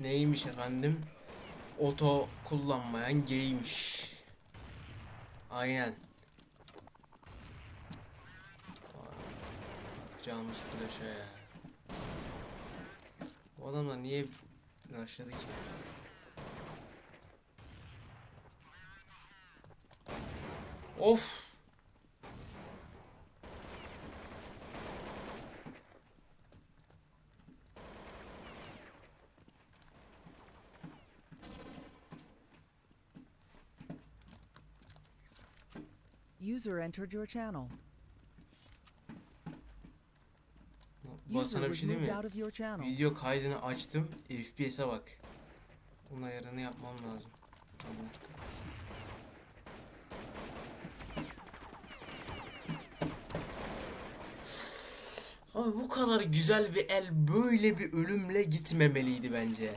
Neymiş efendim? Oto kullanmayan gaymiş. Aynen. Atacağımız flaşa ya. Bu adamlar niye rushladı ki? Of! User entered your channel. Bu User sana bir was şey değil moved mi? out of your channel. Video kaydını açtım. FPS'e bak. Bunun ayarını yapmam lazım. Allah. Abi bu kadar güzel bir el böyle bir ölümle gitmemeliydi bence.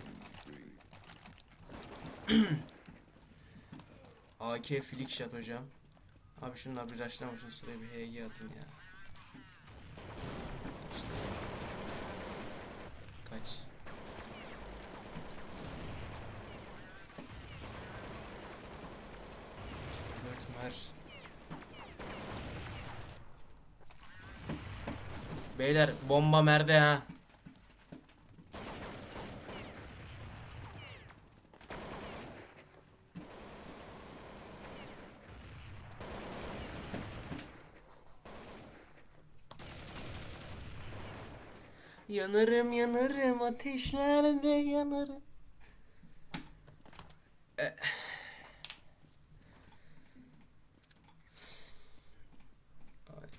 AK flick shot hocam. Abi şunlar bir rushlamışsın şuraya bir HG atın ya. İşte. Kaç. Dört mer. Beyler bomba merde ha. Yanarım yanarım ateşlerde yanarım. E- Ay.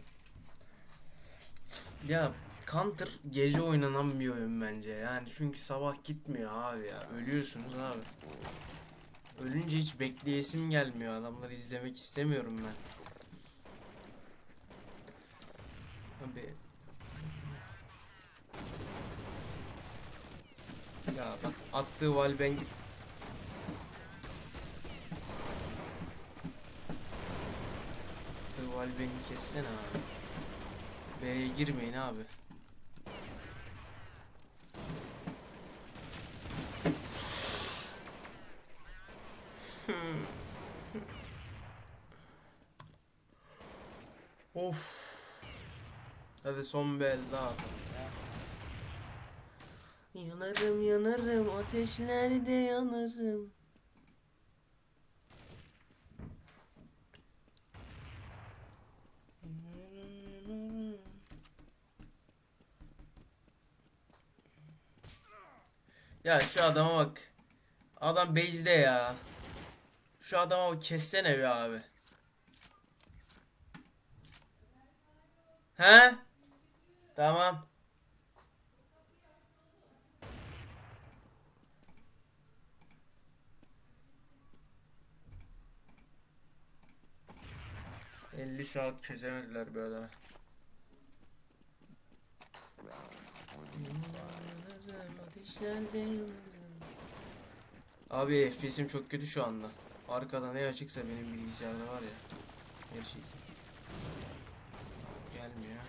Ya Counter gece oynanan bir oyun bence yani çünkü sabah gitmiyor abi ya ölüyorsunuz abi. Ölünce hiç bekleyesim gelmiyor adamları izlemek istemiyorum ben. Abi Ya bak attığı wallbang Attığı wallbang'i kessene abi. B'ye girmeyin abi. of. Hadi son bir daha. Yanarım yanarım ateşlerde yanarım. Ya şu adama bak. Adam base'de ya. Şu adama bak kessene bir abi. He? Tamam. ...50 saat bir adamı. Abi FPS'im çok kötü şu anda. Arkada ne açıksa benim bilgisayarda var ya. Her şey. Gelmiyor.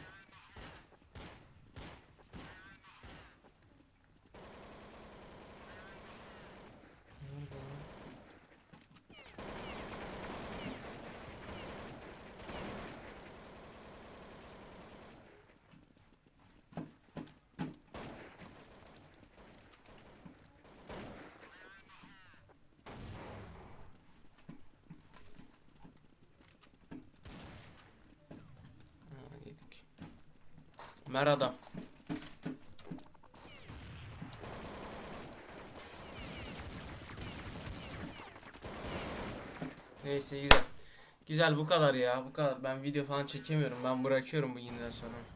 Mer adam. Neyse güzel. Güzel bu kadar ya bu kadar. Ben video falan çekemiyorum. Ben bırakıyorum bu yeniden sonra.